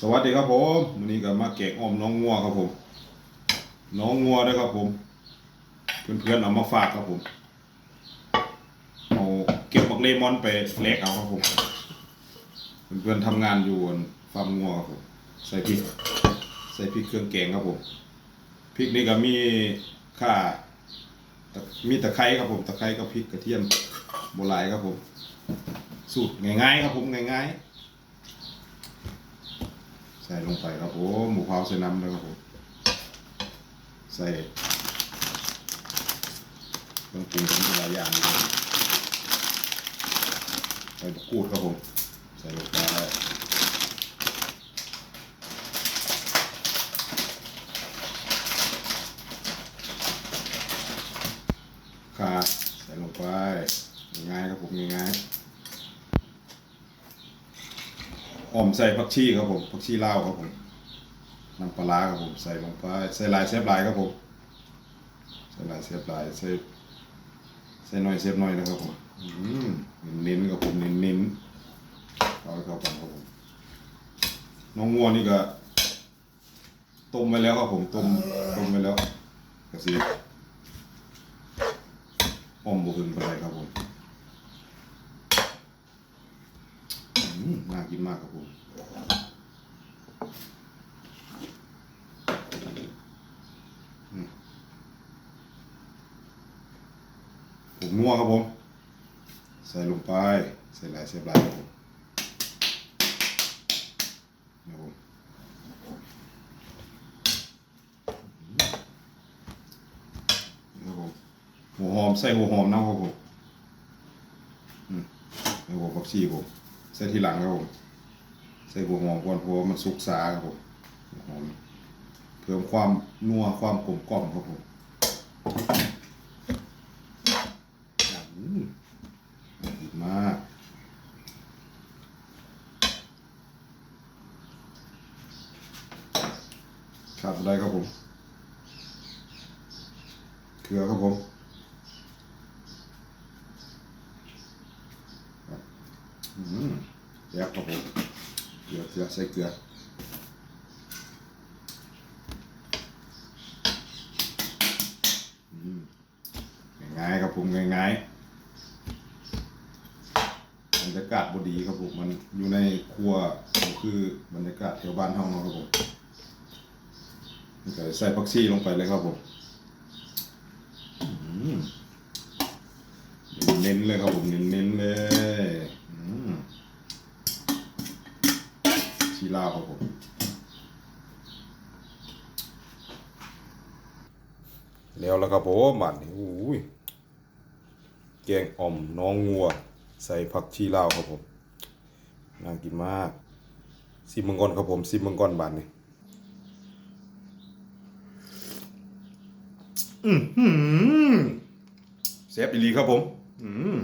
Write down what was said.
สวัสดีครับผมวันนี้ก็มาแกงอ้อมน้องงัวครับผม น้องงัวด้วยครับผม เพื่อนๆเอามาฝากครับผมเอาเก็บบักเลมอนไปแลกเอาครับผมเพื่อนๆทำงานอยู่ฟาร์มงัวครับผมใส่พริกใส่พริกเครื่องแกงครับผมพริกนี่ก็มีข่ามีตะไคร้ครับผมตะไคร้กับพริกกระเทียมโบราณครับผม สูตรง่ายๆครับผมง่ายๆ ใส่ลงไปครับผมหมูเผาใส่น้ำเลยครับผมใส่เครื่องปรุงทั้งหลายอย่างใส่มะกรูดครับผมใส่ลงไปข่าใส่ลงไปง่ายครับผมง่ายๆ ห อมใส่ผักชีครับผมผักชีลาวครับผมน้ำปลาครับผมใส่ลงไปใส่ลายเซฟลายครับผมใส่ลายเซฟลายใส่ใส่น้อยเซฟน้อยนะครับผมเน้นๆครับผมเน้นๆเอาเข้ากันครับผมน้องงัวนี่ก็ต้มไว้แล้วครับผมต้มต้มไว้แล้วกระสีอ้อมบุหึงไปเลยครับผม อืม น่ากินมากครับผมอืมผมนัวครับผม ใส่ลงไป ใส่หลายใส่หลายครับผมครับผมอืมครับผมหัวหอมใส่หัวหอมน้ำครับผมอืมแล้วผมผักชีผม ใส่ทีหลังครับผมใส่หัวหอมก่อนเพราะว่ามันสุกสาครับผมหอมเพิ่มความนัวความกลมกล่อมครับผมอืมน่ากินมากขาดอะไรครับผมเกลือครับผมครับอืม แซ่บครับผมเกลือเกลือใส่เกลือง่ายๆครับผมง่ายๆบรรยากาศบดีครับผมมันอยู่ในครัวคือบรรยากาศแถวบ้านเฮาเนาะครับผมใส่ผักชีลงไปเลยครับผมเน้นเลยครับผมเน้นๆเลย ลาวครับผมแล้วแล้วครับผมบัดนี้อุ้ยแกงอ่อมน้องงัว ใส่ผักชีลาวครับผมน่ากินมากซิมมังกรครับผมซิมมังกรบานนี้อืมเซฟอีลีครับผม อืม